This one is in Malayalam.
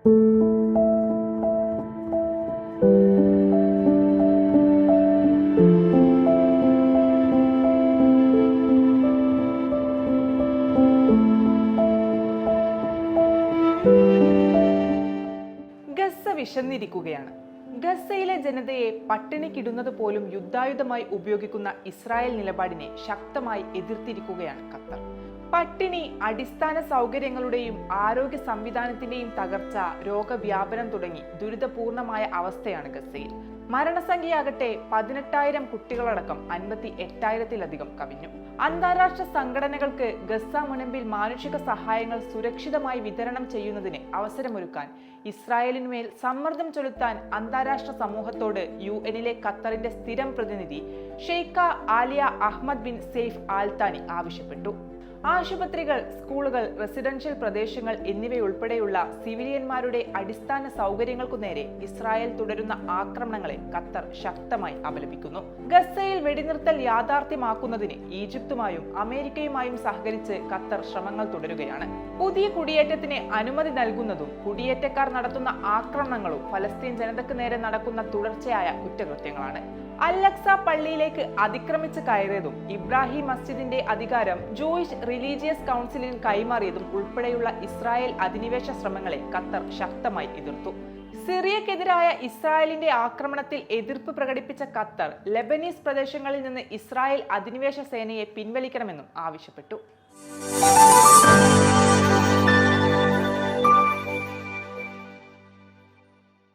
ഗസ വിശന്നിരിക്കുകയാണ്. ഗസയിലെ ജനതയെ പട്ടിണിക്കിടുന്നത് പോലും യുദ്ധായുധമായി ഉപയോഗിക്കുന്ന ഇസ്രായേൽ നിലപാടിനെ ശക്തമായി എതിർത്തിരിക്കുകയാണ് ഖത്തർ. പട്ടിണി അടിസ്ഥാന സൗകര്യങ്ങളുടെയും ആരോഗ്യ സംവിധാനത്തിന്റെയും തകർച്ച രോഗവ്യാപനം തുടങ്ങി ദുരിതപൂർണമായ അവസ്ഥയാണ് ഗസയിൽ. മരണസംഖ്യയാകട്ടെ പതിനെട്ടായിരം കുട്ടികളടക്കം അൻപത്തി എട്ടായിരത്തിലധികം കവിഞ്ഞു. അന്താരാഷ്ട്ര സംഘടനകൾക്ക് ഗസ മുനമ്പിൽ മാനുഷിക സഹായങ്ങൾ സുരക്ഷിതമായി വിതരണം ചെയ്യുന്നതിന് അവസരമൊരുക്കാൻ ഇസ്രായേലിനുമേൽ സമ്മർദ്ദം ചെലുത്താൻ അന്താരാഷ്ട്ര സമൂഹത്തോട് യു എനിലെ ഖത്തറിന്റെ സ്ഥിരം പ്രതിനിധി Sheikha Alya Ahmed bin Saif Al Thani ആവശ്യപ്പെട്ടു. ആശുപത്രികൾ സ്കൂളുകൾ റെസിഡൻഷ്യൽ പ്രദേശങ്ങൾ എന്നിവയുൾപ്പെടെയുള്ള സിവിലിയന്മാരുടെ അടിസ്ഥാന സൗകര്യങ്ങൾക്കു നേരെ ഇസ്രായേൽ തുടരുന്ന ആക്രമണങ്ങളെ ഖത്തർ ശക്തമായി അപലപിക്കുന്നു. ഗസയിൽ വെടിനിർത്തൽ യാഥാർത്ഥ്യമാക്കുന്നതിന് ഈജിപ്തുമായും അമേരിക്കയുമായും സഹകരിച്ച് ഖത്തർ ശ്രമങ്ങൾ തുടരുകയാണ്. പുതിയ കുടിയേറ്റത്തിന് അനുമതി നൽകുന്നതും കുടിയേറ്റക്കാർ നടത്തുന്ന ആക്രമണങ്ങളും ഫലസ്തീൻ ജനതയ്ക്ക് നേരെ നടക്കുന്ന തുടർച്ചയായ കുറ്റകൃത്യങ്ങളാണ്. അല്ലക്സ പള്ളിയിലേക്ക് അതിക്രമിച്ച് കയറിയതും ഇബ്രാഹിം മസ്ജിദിന്റെ അധികാരം ജൂയിഷ് റിലീജിയസ് കൗൺസിലിന് കൈമാറിയതും ഉൾപ്പെടെയുള്ള ഇസ്രായേൽ അധിനിവേശ ശ്രമങ്ങളെ ഖത്തർ ശക്തമായി എതിർത്തു. സിറിയക്കെതിരായ ഇസ്രായേലിന്റെ ആക്രമണത്തിൽ എതിർപ്പ് പ്രകടിപ്പിച്ച ഖത്തർ ലെബനീസ് പ്രദേശങ്ങളിൽ നിന്ന് ഇസ്രായേൽ അധിനിവേശ സേനയെ പിൻവലിക്കണമെന്നും ആവശ്യപ്പെട്ടു.